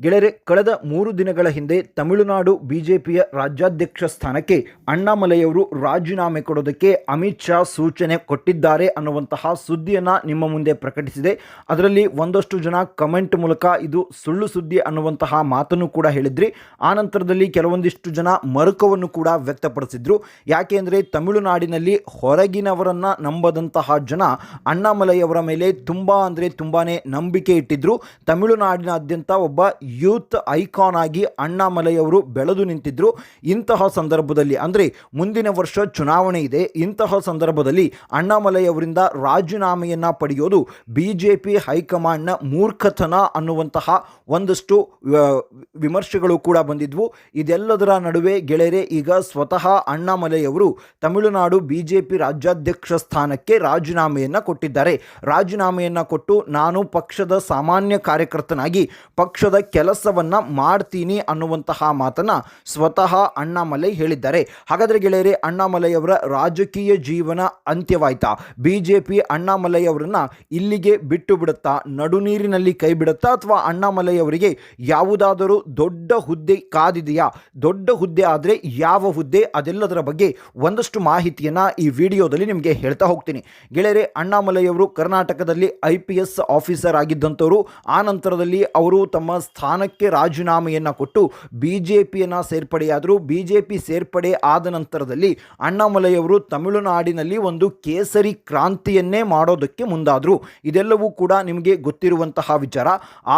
ಗೆಳೆಯರೆ ಕಳೆದ ಮೂರು ದಿನಗಳ ಹಿಂದೆ ತಮಿಳುನಾಡು ಬಿಜೆಪಿಯ ರಾಜ್ಯಾಧ್ಯಕ್ಷ ಸ್ಥಾನಕ್ಕೆ ಅಣ್ಣಾಮಲೆಯವರು ರಾಜೀನಾಮೆ ಕೊಡೋದಕ್ಕೆ ಅಮಿತ್ ಶಾ ಸೂಚನೆ ಕೊಟ್ಟಿದ್ದಾರೆ ಅನ್ನುವಂತಹ ಸುದ್ದಿಯನ್ನು ನಿಮ್ಮ ಮುಂದೆ ಪ್ರಕಟಿಸಿದೆ. ಅದರಲ್ಲಿ ಒಂದಷ್ಟು ಜನ ಕಮೆಂಟ್ ಮೂಲಕ ಇದು ಸುಳ್ಳು ಸುದ್ದಿ ಅನ್ನುವಂತಹ ಮಾತನ್ನು ಕೂಡ ಹೇಳಿದ್ರಿ. ಆ ನಂತರದಲ್ಲಿ ಕೆಲವೊಂದಿಷ್ಟು ಜನ ಮರುಕವನ್ನು ಕೂಡ ವ್ಯಕ್ತಪಡಿಸಿದ್ರು. ಯಾಕೆಂದರೆ ತಮಿಳುನಾಡಿನಲ್ಲಿ ಹೊರಗಿನವರನ್ನು ನಂಬದಂತಹ ಜನ ಅಣ್ಣಾಮಲೆಯವರ ಮೇಲೆ ತುಂಬ ಅಂದರೆ ತುಂಬಾ ನಂಬಿಕೆ ಇಟ್ಟಿದ್ರು. ತಮಿಳುನಾಡಿನಾದ್ಯಂತ ಒಬ್ಬ ಯೂತ್ ಐಕಾನ್ ಆಗಿ ಅಣ್ಣಾಮಲೈಯವರು ಬೆಳೆದು ನಿಂತಿದ್ದರು ಇಂತಹ ಸಂದರ್ಭದಲ್ಲಿ, ಅಂದರೆ ಮುಂದಿನ ವರ್ಷ ಚುನಾವಣೆ ಇದೆ. ಇಂತಹ ಸಂದರ್ಭದಲ್ಲಿ ಅಣ್ಣಾಮಲೆಯವರಿಂದ ರಾಜೀನಾಮೆಯನ್ನು ಪಡೆಯೋದು ಬಿ ಜೆ ಪಿ ಹೈಕಮಾಂಡ್ನ ಮೂರ್ಖತನ ಅನ್ನುವಂತಹ ಒಂದಷ್ಟು ವಿಮರ್ಶೆಗಳು ಕೂಡ ಬಂದಿದ್ವು. ಇದೆಲ್ಲದರ ನಡುವೆ ಗೆಳೆಯರೆ, ಈಗ ಸ್ವತಃ ಅಣ್ಣಾಮಲೈಯವರು ತಮಿಳುನಾಡು ಬಿ ಜೆ ಪಿ ರಾಜ್ಯಾಧ್ಯಕ್ಷ ಸ್ಥಾನಕ್ಕೆ ರಾಜೀನಾಮೆಯನ್ನು ಕೊಟ್ಟಿದ್ದಾರೆ. ರಾಜೀನಾಮೆಯನ್ನು ಕೊಟ್ಟು ನಾನು ಪಕ್ಷದ ಸಾಮಾನ್ಯ ಕಾರ್ಯಕರ್ತನಾಗಿ, ಪಕ್ಷದ ಕೆಲಸವನ್ನು ಮಾಡ್ತೀನಿ ಅನ್ನುವಂತಹ ಮಾತನ್ನು ಸ್ವತಃ ಅಣ್ಣಾಮಲೈ ಹೇಳಿದ್ದಾರೆ. ಹಾಗಾದರೆ ಗೆಳೆಯರೆ ಅಣ್ಣಾಮಲೈ ಅವರ ರಾಜಕೀಯ ಜೀವನ ಅಂತ್ಯವಾಯ್ತಾ? ಬಿ ಜೆ ಪಿ ಅಣ್ಣಾಮಲೈ ಅವರನ್ನ ಇಲ್ಲಿಗೆ ಬಿಟ್ಟು ಬಿಡುತ್ತಾ? ನಡುನೀರಿನಲ್ಲಿ ಕೈ ಬಿಡುತ್ತಾ? ಅಥವಾ ಅಣ್ಣಾಮಲೈ ಅವರಿಗೆ ಯಾವುದಾದರೂ ದೊಡ್ಡ ಹುದ್ದೆ ಕಾದಿದೆಯಾ? ದೊಡ್ಡ ಹುದ್ದೆ ಆದರೆ ಯಾವ ಹುದ್ದೆ? ಅದೆಲ್ಲದರ ಬಗ್ಗೆ ಒಂದಷ್ಟು ಮಾಹಿತಿಯನ್ನು ಈ ವಿಡಿಯೋದಲ್ಲಿ ನಿಮಗೆ ಹೇಳ್ತಾ ಹೋಗ್ತೀನಿ. ಗೆಳೆಯರೆ ಅಣ್ಣಾಮಲೈ ಅವರು ಕರ್ನಾಟಕದಲ್ಲಿ ಐ ಪಿ ಎಸ್ ಆಫೀಸರ್ ಆಗಿದ್ದಂಥವರು. ಆ ನಂತರದಲ್ಲಿ ಅವರು ತಮ್ಮ ಸ್ಥಾನಕ್ಕೆ ರಾಜೀನಾಮೆಯನ್ನು ಕೊಟ್ಟು ಬಿ ಜೆ ಪಿಯನ್ನು ಸೇರ್ಪಡೆಯಾದರು ಬಿ ಜೆ ಪಿ ಸೇರ್ಪಡೆ ಆದ ನಂತರದಲ್ಲಿ ಅಣ್ಣಾಮಲೈಯವರು ತಮಿಳುನಾಡಿನಲ್ಲಿ ಒಂದು ಕೇಸರಿ ಕ್ರಾಂತಿಯನ್ನೇ ಮಾಡೋದಕ್ಕೆ ಮುಂದಾದರು. ಇದೆಲ್ಲವೂ ಕೂಡ ನಿಮಗೆ ಗೊತ್ತಿರುವಂತಹ ವಿಚಾರ.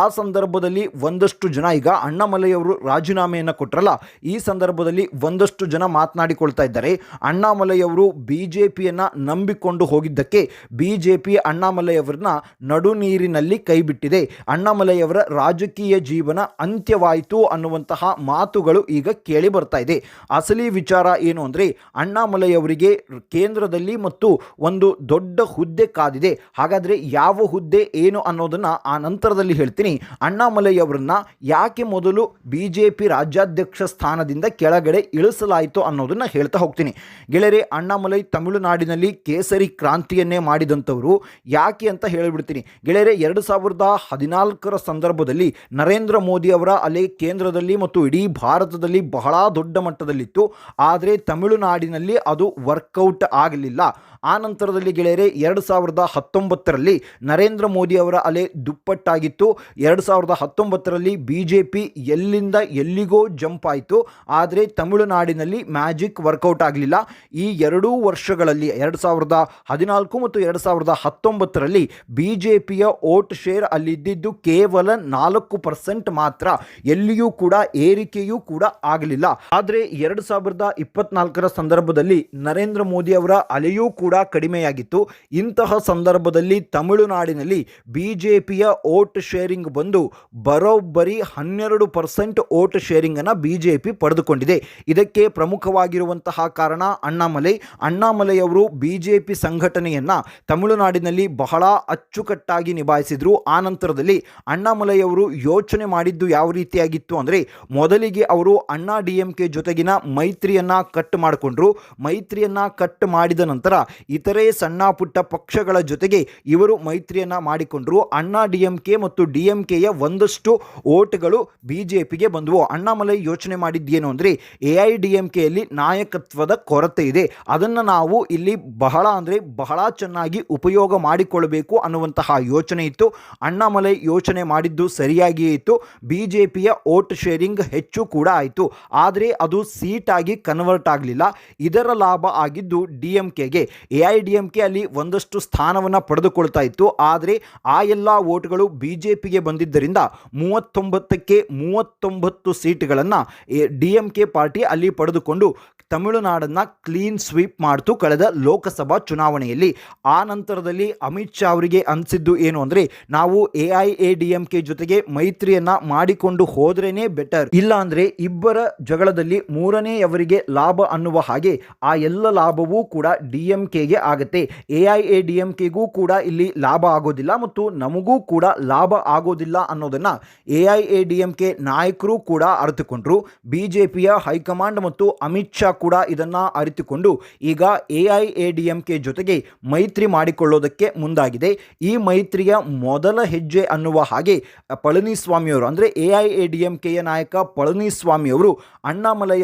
ಆ ಸಂದರ್ಭದಲ್ಲಿ ಒಂದಷ್ಟು ಜನ ಈಗ ಅಣ್ಣಾಮಲೈಯವರು ರಾಜೀನಾಮೆಯನ್ನು ಕೊಟ್ಟರಲ್ಲ ಈ ಸಂದರ್ಭದಲ್ಲಿ ಒಂದಷ್ಟು ಜನ ಮಾತನಾಡಿಕೊಳ್ತಾ ಇದ್ದಾರೆ. ಅಣ್ಣಾಮಲೈಯವರು ಬಿ ಜೆ ಪಿಯನ್ನು ನಂಬಿಕೊಂಡು ಹೋಗಿದ್ದಕ್ಕೆ ಬಿ ಜೆ ಪಿ ಅಣ್ಣಾಮಲೈ ಅವರನ್ನ ನಡು ನೀರಿನಲ್ಲಿ ಕೈಬಿಟ್ಟಿದೆ. ಅಣ್ಣಾಮಲೈಯವರ ರಾಜಕೀಯ ಜೀವನ ಅಂತ್ಯವಾಯಿತು ಅನ್ನುವಂತಹ ಮಾತುಗಳು ಈಗ ಕೇಳಿ ಬರ್ತಾ ಇದೆ. ಅಸಲಿ ವಿಚಾರ ಏನು ಅಂದರೆ ಅಣ್ಣಾಮಲೈ ಅವರಿಗೆ ಕೇಂದ್ರದಲ್ಲಿ ಮತ್ತು ಒಂದು ದೊಡ್ಡ ಹುದ್ದೆ ಕಾದಿದೆ. ಹಾಗಾದರೆ ಯಾವ ಹುದ್ದೆ ಏನು ಅನ್ನೋದನ್ನು ಆ ನಂತರದಲ್ಲಿ ಹೇಳ್ತೀನಿ. ಅಣ್ಣಾಮಲೈ ಅವರನ್ನ ಯಾಕೆ ಮೊದಲು ಬಿ ಜೆ ಪಿ ರಾಜ್ಯಾಧ್ಯಕ್ಷ ಸ್ಥಾನದಿಂದ ಕೆಳಗಡೆ ಇಳಿಸಲಾಯಿತು ಅನ್ನೋದನ್ನು ಹೇಳ್ತಾ ಹೋಗ್ತೀನಿ. ಗೆಳೆಯರೆ, ಅಣ್ಣಾಮಲೈ ತಮಿಳುನಾಡಿನಲ್ಲಿ ಕೇಸರಿ ಕ್ರಾಂತಿಯನ್ನೇ ಮಾಡಿದಂಥವರು ಯಾಕೆ ಅಂತ ಹೇಳಿಬಿಡ್ತೀನಿ. ಗೆಳೆಯರೆ, ಎರಡು ಸಾವಿರದ ಹದಿನಾಲ್ಕರ ಸಂದರ್ಭದಲ್ಲಿ ನರೇಂದ್ರ ಮೋದಿ ಅವರ ಅಲೆ ಕೇಂದ್ರದಲ್ಲಿ ಮತ್ತು ಇಡೀ ಭಾರತದಲ್ಲಿ ಬಹಳ ದೊಡ್ಡ ಮಟ್ಟದಲ್ಲಿತ್ತು. ಆದರೆ ತಮಿಳುನಾಡಿನಲ್ಲಿ ಅದು ವರ್ಕೌಟ್ ಆಗಲಿಲ್ಲ. ಆ ನಂತರದಲ್ಲಿ ಗೆಳೆಯರೆ, ಎರಡು ಸಾವಿರದ ಹತ್ತೊಂಬತ್ತರಲ್ಲಿ ನರೇಂದ್ರ ಮೋದಿ ಅವರ ಅಲೆ ದುಪ್ಪಟ್ಟಾಗಿತ್ತು. ಎರಡು ಸಾವಿರದ ಹತ್ತೊಂಬತ್ತರಲ್ಲಿ ಬಿ ಜೆ ಪಿ ಎಲ್ಲಿಂದ ಎಲ್ಲಿಗೋ ಜಂಪ್ ಆಯಿತು. ಆದರೆ ತಮಿಳುನಾಡಿನಲ್ಲಿ ಮ್ಯಾಜಿಕ್ ವರ್ಕೌಟ್ ಆಗಲಿಲ್ಲ. ಈ ಎರಡೂ ವರ್ಷಗಳಲ್ಲಿ, ಎರಡು ಸಾವಿರದ ಹದಿನಾಲ್ಕು ಮತ್ತು ಎರಡು ಸಾವಿರದ ಹತ್ತೊಂಬತ್ತರಲ್ಲಿ ಬಿ ಜೆ ಪಿಯ ಓಟ್ ಶೇರ್ ಅಲ್ಲಿದ್ದಿದ್ದು ಕೇವಲ ನಾಲ್ಕು ಪರ್ಸೆಂಟ್ ಮಾತ್ರ ಎಲ್ಲಿಯೂ ಕೂಡ ಏರಿಕೆಯೂ ಕೂಡ ಆಗಲಿಲ್ಲ. ಆದರೆ ಎರಡು ಸಾವಿರದ ಇಪ್ಪತ್ನಾಲ್ಕರ ಸಂದರ್ಭದಲ್ಲಿ ನರೇಂದ್ರ ಮೋದಿ ಅವರ ಅಲೆಯೂ ಕೂಡ ಕಡಿಮೆಯಾಗಿತ್ತು. ಇಂತಹ ಸಂದರ್ಭದಲ್ಲಿ ತಮಿಳುನಾಡಿನಲ್ಲಿ ಬಿಜೆಪಿಯ ಓಟ್ ಶೇರಿಂಗ್ ಬಂದು ಬರೋಬ್ಬರಿ ಹನ್ನೆರಡು ಪರ್ಸೆಂಟ್ ಓಟ್ ಶೇರಿಂಗನ್ನು ಬಿ ಬಿಜೆಪಿ ಪಡೆದುಕೊಂಡಿದೆ. ಇದಕ್ಕೆ ಪ್ರಮುಖವಾಗಿರುವಂತಹ ಕಾರಣ ಅಣ್ಣಾಮಲೈ. ಅಣ್ಣಾಮಲೆಯವರು ಬಿಜೆಪಿ ಸಂಘಟನೆಯನ್ನ ತಮಿಳುನಾಡಿನಲ್ಲಿ ಬಹಳ ಅಚ್ಚುಕಟ್ಟಾಗಿ ನಿಭಾಯಿಸಿದ್ರು. ಆ ನಂತರದಲ್ಲಿ ಅಣ್ಣಾಮಲೈ ಅವರು ಯೋಚನೆ ಮಾಡಿದ್ದು ಯಾವ ರೀತಿಯಾಗಿತ್ತು ಅಂದರೆ ಮೊದಲಿಗೆ ಅವರು ಅಣ್ಣಾ ಡಿ ಎಂ ಕೆ ಜೊತೆಗಿನ ಮೈತ್ರಿಯನ್ನು ಕಟ್ ಮಾಡಿಕೊಂಡ್ರು. ಮೈತ್ರಿಯನ್ನು ಕಟ್ ಮಾಡಿದ ನಂತರ ಇತರೆ ಸಣ್ಣ ಪುಟ್ಟ ಪಕ್ಷಗಳ ಜೊತೆಗೆ ಇವರು ಮೈತ್ರಿಯನ್ನು ಮಾಡಿಕೊಂಡ್ರು. ಅಣ್ಣಾ ಡಿ ಎಂ ಕೆ ಮತ್ತು ಡಿ ಎಂ ಕೆಯ ಒಂದಷ್ಟು ಓಟ್ಗಳು ಬಿ ಜೆ ಪಿಗೆ ಬಂದವು. ಅಣ್ಣಾಮಲೈ ಯೋಚನೆ ಮಾಡಿದ್ದೇನು ಅಂದರೆ ಎ ಐ ಡಿ ಎಂ ಕೆಯಲ್ಲಿ ನಾಯಕತ್ವದ ಕೊರತೆ ಇದೆ. ಅದನ್ನು ನಾವು ಇಲ್ಲಿ ಬಹಳ ಅಂದರೆ ಬಹಳ ಚೆನ್ನಾಗಿ ಉಪಯೋಗ ಮಾಡಿಕೊಳ್ಳಬೇಕು ಅನ್ನುವಂತಹ ಯೋಚನೆ ಇತ್ತು. ಅಣ್ಣಾಮಲೈ ಯೋಚನೆ ಮಾಡಿದ್ದು ಸರಿಯಾಗಿಯೇ ಇತ್ತು. ಬಿ ಜೆ ಪಿಯ ಓಟ್ ಶೇರಿಂಗ್ ಹೆಚ್ಚು ಕೂಡ ಆಯಿತು. ಆದರೆ ಅದು ಸೀಟಾಗಿ ಕನ್ವರ್ಟ್ ಆಗಲಿಲ್ಲ. ಇದರ ಲಾಭ ಆಗಿದ್ದು D M ಕೆಗೆ A I D M K ಅಲ್ಲಿ ಒಂದಷ್ಟು ಸ್ಥಾನವನ್ನು ಪಡೆದುಕೊಳ್ತಾ ಇತ್ತು. ಆದರೆ ಆ ಎಲ್ಲ ಓಟ್ಗಳು ಬಿ ಜೆ ಬಂದಿದ್ದರಿಂದ ಮೂವತ್ತೊಂಬತ್ತಕ್ಕೆ ಮೂವತ್ತೊಂಬತ್ತು ಸೀಟ್ಗಳನ್ನು ಡಿ ಎಂ ಕೆ ಪಾರ್ಟಿ ಅಲ್ಲಿ ಪಡೆದುಕೊಂಡು ತಮಿಳುನಾಡನ್ನು ಕ್ಲೀನ್ ಸ್ವೀಪ್ ಮಾಡ್ತು ಕಳೆದ ಲೋಕಸಭಾ ಚುನಾವಣೆಯಲ್ಲಿ. ಆ ನಂತರದಲ್ಲಿ ಅಮಿತ್ ಶಾ ಅವರಿಗೆ ಅನಿಸಿದ್ದು ಏನು ಅಂದರೆ ನಾವು A I A D M K ಜೊತೆಗೆ ಮೈತ್ರಿಯನ್ನು ಮೈತ್ರಿಯನ್ನ ಮಾಡಿಕೊಂಡು ಹೋದ್ರೇನೆ ಬೆಟರ್ ಇಲ್ಲ ಅಂದ್ರೆ ಇಬ್ಬರ ಜಗಳದಲ್ಲಿ ಮೂರನೆಯವರಿಗೆ ಲಾಭ ಅನ್ನುವ ಹಾಗೆ ಆ ಎಲ್ಲ ಲಾಭವೂ ಕೂಡ ಡಿಎಂಕೆಗೆ ಕೆಗೆ ಆಗುತ್ತೆ. ಎ ಕೂಡ ಇಲ್ಲಿ ಲಾಭ ಆಗೋದಿಲ್ಲ ಮತ್ತು ನಮಗೂ ಕೂಡ ಲಾಭ ಆಗೋದಿಲ್ಲ ಅನ್ನೋದನ್ನ ಎ ಐ ನಾಯಕರು ಕೂಡ ಅರಿತುಕೊಂಡ್ರು. ಬಿಜೆಪಿಯ ಹೈಕಮಾಂಡ್ ಮತ್ತು ಅಮಿತ್ ಶಾ ಕೂಡ ಇದನ್ನ ಅರಿತುಕೊಂಡು ಈಗ ಎ ಐ ಜೊತೆಗೆ ಮೈತ್ರಿ ಮಾಡಿಕೊಳ್ಳೋದಕ್ಕೆ ಮುಂದಾಗಿದೆ. ಈ ಮೈತ್ರಿಯ ಮೊದಲ ಹೆಜ್ಜೆ ಅನ್ನುವ ಹಾಗೆ ಪಳನಿಸ್ವಾಮಿಯವರು ಅಂದರೆ A I A D M ಕೆಯ ನಾಯಕ ಪಳನಿಸ್ವಾಮಿಯವರು ಅಣ್ಣಾಮಲೈ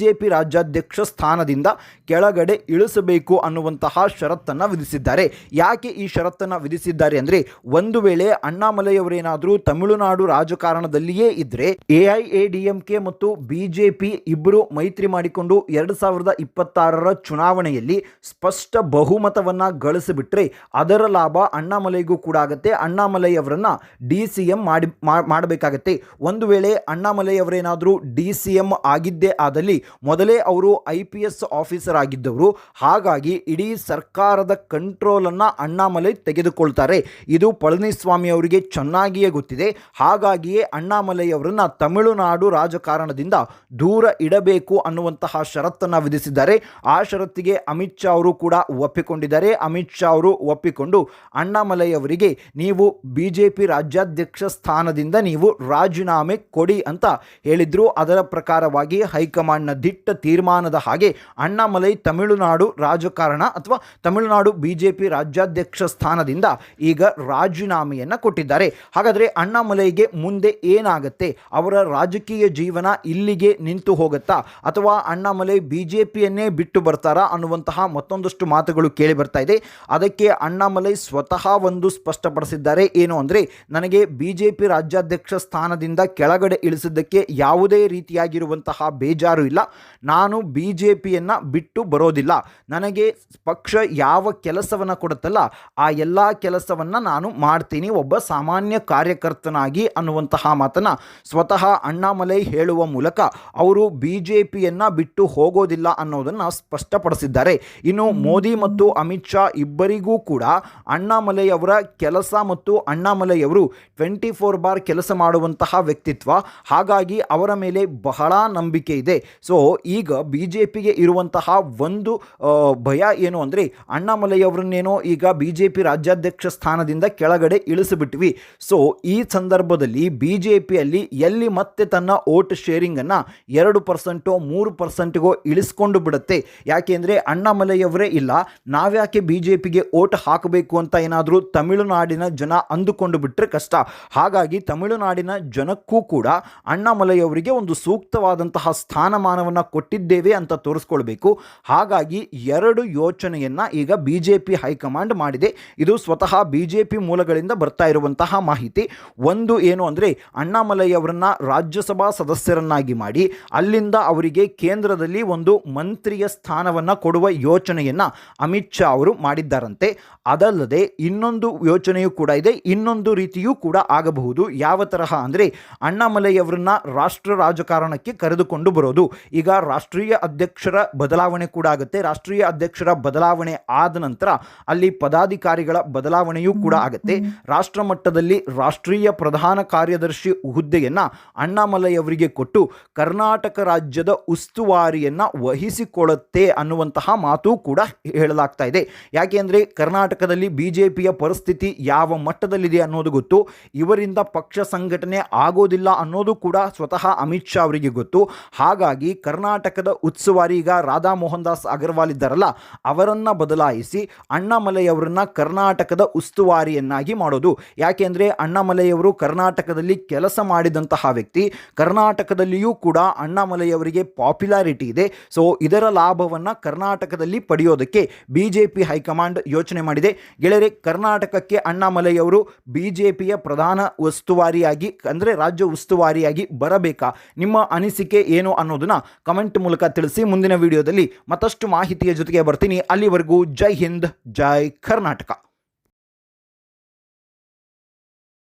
ಜೆ ಪಿ ರಾಜ್ಯಾಧ್ಯಕ್ಷ ಸ್ಥಾನದಿಂದ ಕೆಳಗಡೆ ಇಳಿಸಬೇಕು ಅನ್ನುವಂತಹ ಷರತ್ತನ್ನು ವಿಧಿಸಿದ್ದಾರೆ. ಯಾಕೆ ಈ ಷರತ್ತನ್ನು ವಿಧಿಸಿದ್ದಾರೆ ಅಂದರೆ ಒಂದು ವೇಳೆ ಅಣ್ಣಾಮಲೈ ಅವರೇನಾದರೂ ತಮಿಳುನಾಡು ರಾಜಕಾರಣದಲ್ಲಿಯೇ ಇದ್ದರೆ A I A D M K ಮತ್ತು ಬಿಜೆಪಿ ಇಬ್ಬರು ಮೈತ್ರಿ ಮಾಡಿಕೊಂಡು ಎರಡು ಸಾವಿರದ ಇಪ್ಪತ್ತಾರರ ಚುನಾವಣೆಯಲ್ಲಿ ಸ್ಪಷ್ಟ ಬಹುಮತವನ್ನ ಗಳಿಸಿಬಿಟ್ರೆ ಅದರ ಲಾಭ ಅಣ್ಣಾಮಲೈಗೂ ಕೂಡ ಆಗುತ್ತೆ. ಅಣ್ಣಾಮಲೈ ಅವರನ್ನು ಡಿ ಸಿ ಎಂ ಮಾಡಿ ಮಾಡಬೇಕಾಗತ್ತೆ. ಒಂದು ವೇಳೆ ಅಣ್ಣಾಮಲೈ ಅವರೇನಾದರೂ ಡಿ ಸಿ ಎಂ ಆಗಿದ್ದೇ ಆದಲ್ಲಿ ಮೊದಲೇ ಅವರು ಐ ಪಿ ಎಸ್ ಆಫೀಸರ್ ಆಗಿದ್ದವರು, ಹಾಗಾಗಿ ಇಡೀ ಸರ್ಕಾರದ ಕಂಟ್ರೋಲನ್ನು ಅಣ್ಣಾಮಲೈ ತೆಗೆದುಕೊಳ್ತಾರೆ. ಇದು ಪಳನಿಸ್ವಾಮಿ ಅವರಿಗೆ ಚೆನ್ನಾಗಿಯೇ ಗೊತ್ತಿದೆ. ಹಾಗಾಗಿಯೇ ಅಣ್ಣಾಮಲೈ ಅವರನ್ನ ತಮಿಳುನಾಡು ರಾಜಕಾರಣದಿಂದ ದೂರ ಇಡಬೇಕು ಅನ್ನುವಂತಹ ಷರತ್ತನ್ನು ವಿಧಿಸಿದ್ದಾರೆ. ಆ ಷರತ್ತಿಗೆ ಅಮಿತ್ ಶಾ ಅವರು ಕೂಡ ಒಪ್ಪಿಕೊಂಡಿದ್ದಾರೆ. ಅಮಿತ್ ಶಾ ಅವರು ಒಪ್ಪಿಕೊಂಡು ಅಣ್ಣಾಮಲೈ ಅವರಿಗೆ ನೀವು ಬಿಜೆಪಿ ರಾಜ್ಯಾಧ್ಯಕ್ಷ ಸ್ಥಾನದಿಂದ ನೀವು ರಾಜೀನಾಮೆ ಕೊಡಿ ಅಂತ ಹೇಳಿದ್ರು. ಅದರ ಪ್ರಕಾರವಾಗಿ ಹೈಕಮಾಂಡ್ನ ದಿಟ್ಟ ತೀರ್ಮಾನದ ಹಾಗೆ ಅಣ್ಣಾಮಲೈ ತಮಿಳುನಾಡು ರಾಜಕಾರಣ ಅಥವಾ ತಮಿಳುನಾಡು ಬಿಜೆಪಿ ರಾಜ್ಯಾಧ್ಯಕ್ಷ ಸ್ಥಾನದಿಂದ ಈಗ ರಾಜೀನಾಮೆಯನ್ನು ಕೊಟ್ಟಿದ್ದಾರೆ. ಹಾಗಾದರೆ ಅಣ್ಣಾಮಲೈಗೆ ಮುಂದೆ ಏನಾಗುತ್ತೆ? ಅವರ ರಾಜಕೀಯ ಜೀವನ ಇಲ್ಲಿಗೆ ನಿಂತು ಹೋಗುತ್ತಾ? ಅಥವಾ ಅಣ್ಣಾಮಲೈ ಬಿಜೆಪಿಯನ್ನೇ ಬಿಟ್ಟು ಬರ್ತಾರಾ ಅನ್ನುವಂತಹ ಮತ್ತೊಂದಷ್ಟು ಮಾತುಗಳು ಕೇಳಿ ಬರ್ತಾ ಇದೆ. ಅದಕ್ಕೆ ಅಣ್ಣಾಮಲೈ ಸ್ವತಃ ಒಂದು ಸ್ಪಷ್ಟಪಡಿಸಿದ್ದಾರೆ. ಏನು ಅಂದರೆ, ನನಗೆ ಬಿಜೆಪಿ ರಾಜ್ಯಾಧ್ಯಕ್ಷ ಸ್ಥಾನದಿಂದ ಕೆಳಗಡೆ ಇಳಿಸಿದ್ದಕ್ಕೆ ಯಾವುದೇ ರೀತಿಯಾಗಿರುವಂತಹ ಬೇಜಾರು ಇಲ್ಲ. ನಾನು ಬಿ ಜೆ ಪಿಯನ್ನು ಬಿಟ್ಟು ಬರೋದಿಲ್ಲ. ನನಗೆ ಪಕ್ಷ ಯಾವ ಕೆಲಸವನ್ನು ಕೊಡುತ್ತಲ್ಲ, ಆ ಎಲ್ಲ ಕೆಲಸವನ್ನು ನಾನು ಮಾಡ್ತೀನಿ. ಒಬ್ಬ ಸಾಮಾನ್ಯ ಕಾರ್ಯಕರ್ತನಾಗಿ ಅನ್ನುವಂತಹ ಮಾತನ್ನು ಸ್ವತಃ ಅಣ್ಣಾಮಲೈ ಹೇಳುವ ಮೂಲಕ ಅವರು ಬಿ ಜೆ ಪಿಯನ್ನು ಬಿಟ್ಟು ಹೋಗೋದಿಲ್ಲ ಅನ್ನೋದನ್ನು ಸ್ಪಷ್ಟಪಡಿಸಿದ್ದಾರೆ. ಇನ್ನು ಮೋದಿ ಮತ್ತು ಅಮಿತ್ ಶಾ ಇಬ್ಬರಿಗೂ ಕೂಡ ಅಣ್ಣಾಮಲೈ ಅವರ ಕೆಲಸ ಮತ್ತು ಅಣ್ಣಾಮಲೈ ಅವರು ಟ್ವೆಂಟಿ ಫೋರ್ ಬಾರ್ ಕೆಲಸ ಮಾಡುವಂತಹ ವ್ಯಕ್ತಿತ್ವ. ಹಾಗಾಗಿ ಅವರ ಮೇಲೆ ಬಹಳ ನಂಬಿಕೆ ಇದೆ. ಸೊ ಈಗ ಬಿ ಜೆ ಪಿಗೆ ಇರುವಂತಹ ಒಂದು ಭಯ ಏನು ಅಂದರೆ, ಅಣ್ಣಾಮಲೈಯವರನ್ನೇನೋ ಈಗ ಬಿ ಜೆ ಪಿ ರಾಜ್ಯಾಧ್ಯಕ್ಷ ಸ್ಥಾನದಿಂದ ಕೆಳಗಡೆ ಇಳಿಸಿಬಿಟ್ವಿ. ಸೊ ಈ ಸಂದರ್ಭದಲ್ಲಿ ಬಿ ಜೆ ಪಿಯಲ್ಲಿ ಎಲ್ಲಿ ಮತ್ತೆ ತನ್ನ ಓಟ್ ಶೇರಿಂಗನ್ನು ಎರಡು ಪರ್ಸೆಂಟೋ ಮೂರು ಪರ್ಸೆಂಟ್ಗೋ ಇಳಿಸ್ಕೊಂಡು ಬಿಡುತ್ತೆ. ಯಾಕೆಂದರೆ ಅಣ್ಣಾಮಲೈಯವರೇ ಇಲ್ಲ. ನಾವ್ಯಾಕೆ ಬಿ ಜೆ ಪಿಗೆ ಓಟ್ ಹಾಕಬೇಕು ಅಂತ ಏನಾದರೂ ತಮಿಳುನಾಡಿನ ಜನ ಅಂದುಕೊಂಡು ಬಿಟ್ಟರೆ ಕಷ್ಟ. ಹಾಗಾಗಿ ತಮಿಳುನಾಡಿನ ಜನಕ್ಕೂ ಕೂಡ ಅಣ್ಣಾಮಲೈಯವರಿಗೆ ಒಂದು ಸೂಕ್ತವಾದಂತಹ ಸ್ಥಾನಮಾನವನ್ನು ಕೊಟ್ಟಿದ್ದೇವೆ ಅಂತ ತೋರಿಸ್ಕೊಳ್ಬೇಕು. ಹಾಗಾಗಿ ಎರಡು ಯೋಚನೆಯನ್ನು ಈಗ ಬಿ ಜೆ ಪಿ ಹೈಕಮಾಂಡ್ ಮಾಡಿದೆ. ಇದು ಸ್ವತಃ ಬಿ ಜೆ ಪಿ ಮೂಲಗಳಿಂದ ಬರ್ತಾ ಇರುವಂತಹ ಮಾಹಿತಿ. ಒಂದು ಏನು ಅಂದರೆ ಅಣ್ಣಾಮಲೈಯವರನ್ನ ರಾಜ್ಯಸಭಾ ಸದಸ್ಯರನ್ನಾಗಿ ಮಾಡಿ, ಅಲ್ಲಿಂದ ಅವರಿಗೆ ಕೇಂದ್ರದಲ್ಲಿ ಒಂದು ಮಂತ್ರಿಯ ಸ್ಥಾನವನ್ನು ಕೊಡುವ ಯೋಚನೆಯನ್ನು ಅಮಿತ್ ಶಾ ಅವರು ಮಾಡಿದ್ದಾರಂತೆ. ಅದಲ್ಲದೆ ಇನ್ನೊಂದು ಯೋಚನೆಯೂ ಕೂಡ ಇದೆ, ಇನ್ನೊಂದು ರೀತಿಯೂ ಕೂಡ ಆಗಬಹುದು. ಯಾವ ತರಹ ಅಂದರೆ ಅಣ್ಣಾಮಲೈಯವರನ್ನ ರಾಷ್ಟ್ರ ರಾಜಕಾರಣಕ್ಕೆ ಕರೆದುಕೊಂಡು ಬರೋದು. ಈಗ ರಾಷ್ಟ್ರೀಯ ಅಧ್ಯಕ್ಷರ ಬದಲಾವಣೆ ಕೂಡ ಆಗುತ್ತೆ. ರಾಷ್ಟ್ರೀಯ ಅಧ್ಯಕ್ಷರ ಬದಲಾವಣೆ ಆದ ನಂತರ ಅಲ್ಲಿ ಪದಾಧಿಕಾರಿಗಳ ಬದಲಾವಣೆಯೂ ಕೂಡ ಆಗುತ್ತೆ. ರಾಷ್ಟ್ರ ಮಟ್ಟದಲ್ಲಿ ರಾಷ್ಟ್ರೀಯ ಪ್ರಧಾನ ಕಾರ್ಯದರ್ಶಿ ಹುದ್ದೆಯನ್ನು ಅಣ್ಣಾಮಲೈಯವರಿಗೆ ಕೊಟ್ಟು ಕರ್ನಾಟಕ ರಾಜ್ಯದ ಉಸ್ತುವಾರಿಯನ್ನು ವಹಿಸಿಕೊಳ್ಳುತ್ತೆ ಅನ್ನುವಂತಹ ಮಾತು ಕೂಡ ಹೇಳಲಾಗ್ತಾ ಇದೆ. ಯಾಕೆ ಅಂದರೆ ಕರ್ನಾಟಕದಲ್ಲಿ ಬಿಜೆಪಿಯ ಪರಿಸ್ಥಿತಿ ಯಾವ ಮಟ್ಟದಲ್ಲಿದೆ ಅನ್ನೋದು ಗೊತ್ತು. ಇವರಿಂದ ಪಕ್ಷ ಸಂಘಟನೆ ಆಗೋದಿಲ್ಲ ಅನ್ನೋದು ಕೂಡ ಸ್ವತಃ ಅಮಿತ್ ಶಾ ಅವರಿಗೆ ಗೊತ್ತು. ಹಾಗಾಗಿ ಕರ್ನಾಟಕದ ಉತ್ಸವಾರಿ ಈಗ ರಾಧಾ ಮೋಹನ್ ದಾಸ್ ಅಗರ್ವಾಲ್ ಇದ್ದಾರಲ್ಲ, ಅವರನ್ನ ಬದಲಾಯಿಸಿ ಅಣ್ಣಾಮಲೆಯವರನ್ನ ಕರ್ನಾಟಕದ ಉಸ್ತುವಾರಿಯನ್ನಾಗಿ ಮಾಡೋದು. ಯಾಕೆಂದರೆ ಅಣ್ಣಾಮಲೆಯವರು ಕರ್ನಾಟಕದಲ್ಲಿ ಕೆಲಸ ಮಾಡಿದಂತಹ ವ್ಯಕ್ತಿ. ಕರ್ನಾಟಕದಲ್ಲಿಯೂ ಕೂಡ ಅಣ್ಣಾಮಲೆಯವರಿಗೆ ಪಾಪ್ಯುಲಾರಿಟಿ ಇದೆ. ಸೊ, ಇದರ ಲಾಭವನ್ನು ಕರ್ನಾಟಕದಲ್ಲಿ ಪಡೆಯೋದಕ್ಕೆ ಬಿ ಜೆ ಪಿ ಹೈಕಮಾಂಡ್ ಯೋಚನೆ ಮಾಡಿದೆ. ಗೆಳೆಯರೆ, ಕರ್ನಾಟಕಕ್ಕೆ ಅಣ್ಣಾಮಲೆಯವರು ಬಿಜೆಪಿಯ ಪ್ರಧಾನ ಉಸ್ತುವಾರಿಯಾಗಿ, ಅಂದರೆ ರಾಜ್ಯ ಉಸ್ತುವಾರಿಯಾಗಿ ಬರಬೇಕಾ? ನಿಮ್ಮ ಅನಿಸಿಕೆ ಏನು ಅನ್ನೋದನ್ನ ಕಮೆಂಟ್ ಮೂಲಕ ತಿಳಿಸಿ. ಮುಂದಿನ ವಿಡಿಯೋದಲ್ಲಿ ಮತ್ತಷ್ಟು ಮಾಹಿತಿಯ ಜೊತೆಗೆ ಬರ್ತೀನಿ. ಅಲ್ಲಿವರೆಗೂ ಜೈ ಹಿಂದ್, ಜೈ ಕರ್ನಾಟಕ.